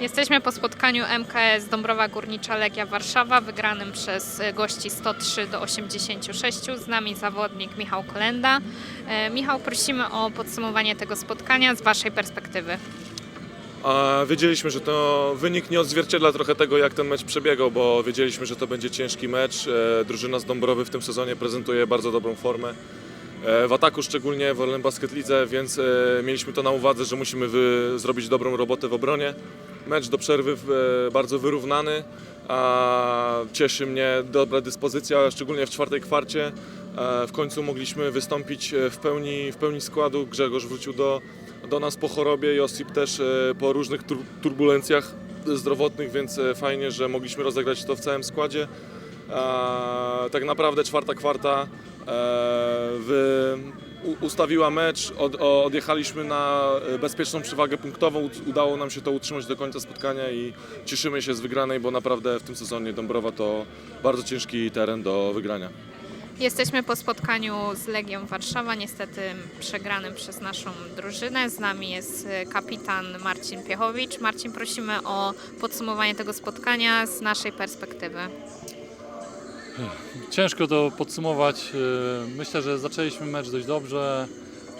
Jesteśmy po spotkaniu MKS Dąbrowa Górnicza Legia Warszawa, wygranym przez gości 103 do 86. Z nami zawodnik Michał Kolenda. E, Michał, prosimy o podsumowanie tego spotkania z Waszej perspektywy. A wiedzieliśmy, że to wynik nie odzwierciedla trochę tego, jak ten mecz przebiegał, bo wiedzieliśmy, że to będzie ciężki mecz. E, Drużyna z Dąbrowy w tym sezonie prezentuje bardzo dobrą formę. E, W ataku szczególnie w Orlen Basket Lidze, więc e, mieliśmy to na uwadze, że musimy wy, zrobić dobrą robotę w obronie. Mecz do przerwy e, bardzo wyrównany, a cieszy mnie dobra dyspozycja, szczególnie w czwartej kwarcie. W końcu mogliśmy wystąpić w pełni, w pełni składu. Grzegorz wrócił do, do nas po chorobie, Josip też po różnych tur- turbulencjach zdrowotnych, więc fajnie, że mogliśmy rozegrać to w całym składzie. Tak naprawdę czwarta kwarta e, u, ustawiła mecz, od, odjechaliśmy na e, bezpieczną przewagę punktową, udało nam się to utrzymać do końca spotkania i cieszymy się z wygranej, bo naprawdę w tym sezonie Dąbrowa to bardzo ciężki teren do wygrania. Jesteśmy po spotkaniu z Legią Warszawa, niestety przegranym przez naszą drużynę. Z nami jest e, kapitan Marcin Piechowicz. Marcin, prosimy o podsumowanie tego spotkania z naszej perspektywy. Ciężko to podsumować. Yy, Myślę, że zaczęliśmy mecz dość dobrze.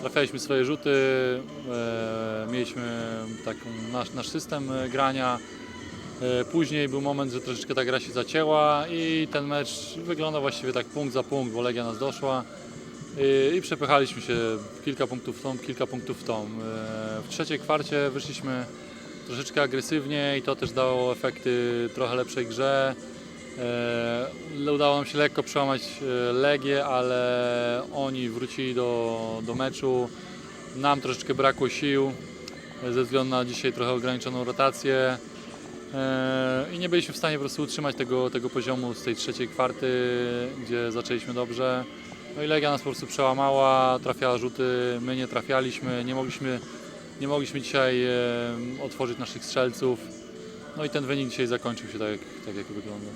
Trafialiśmy swoje rzuty, e, mieliśmy taką nasz, nasz system e, grania. E, Później był moment, że troszeczkę ta gra się zacięła i ten mecz wyglądał właściwie tak punkt za punkt, bo Legia nas doszła. I, przepychaliśmy się kilka punktów w tą, kilka punktów w tą. E, W trzeciej kwarcie wyszliśmy troszeczkę agresywnie i to też dało efekty trochę lepszej grze. E, Udało nam się lekko przełamać e, Legię, ale oni wrócili do, do meczu. Nam troszeczkę brakło sił e, ze względu na dzisiaj trochę ograniczoną rotację. I nie byliśmy w stanie po prostu utrzymać tego, tego poziomu z tej trzeciej kwarty, gdzie zaczęliśmy dobrze. No i Legia nas po prostu przełamała, trafiała rzuty, my nie trafialiśmy, nie mogliśmy, nie mogliśmy dzisiaj otworzyć naszych strzelców. No i ten wynik dzisiaj zakończył się tak, jak- tak jak wygląda.